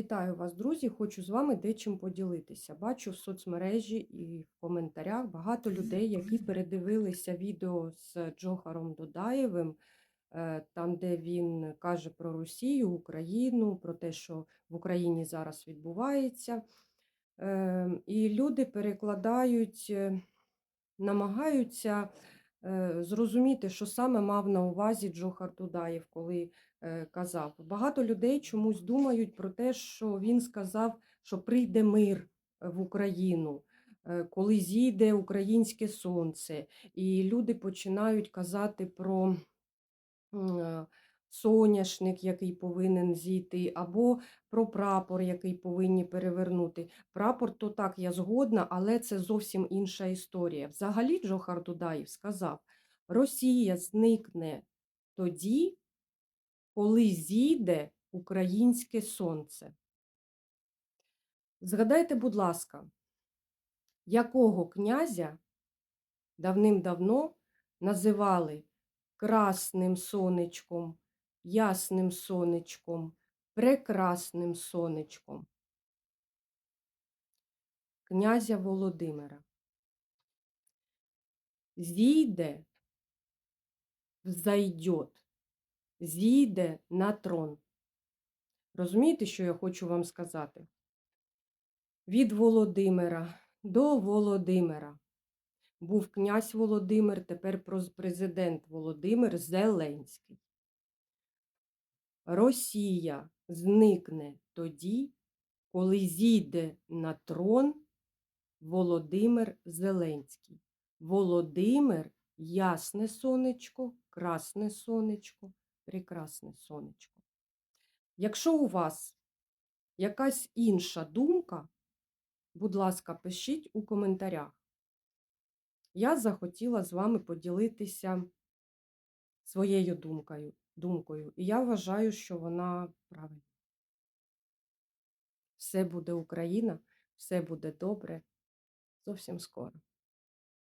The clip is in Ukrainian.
Вітаю вас, друзі! Хочу з вами дечим поділитися. Бачу в соцмережі і в коментарях багато людей, які передивилися відео з Джохаром Додаєвим, е, там, де він каже про Росію, Україну, про те, що в Україні зараз відбувається. Е, І люди перекладають, е, намагаються зрозуміти, що саме мав на увазі Джохар Дудаєв, коли е, казав. Багато людей чомусь думають про те, що він сказав, що прийде мир в Україну, е, коли зійде українське сонце, і люди починають казати про е, соняшник, який повинен зійти, або про прапор, який повинні перевернути. Прапор, то так, я згодна, але це зовсім інша історія. Взагалі, Джохар Дудаєв сказав, Росія зникне тоді, коли зійде українське сонце. Згадайте, будь ласка, якого князя давним-давно називали красним сонечком, ясним сонечком, прекрасним сонечком? Князя Володимира. Зійде, взойдет, зійде на трон. Розумієте, що я хочу вам сказати? Від Володимира до Володимира. Був князь Володимир, тепер президент Володимир Зеленський. Росія зникне тоді, коли зійде на трон Володимир Зеленський. Володимир ясне сонечко, красне сонечко, прекрасне сонечко. Якщо у вас якась інша думка, будь ласка, пишіть у коментарях. Я захотіла з вами поділитися своєю думкою, думкою, і я вважаю, що вона правильна. Все буде Україна, все буде добре. Зовсім скоро.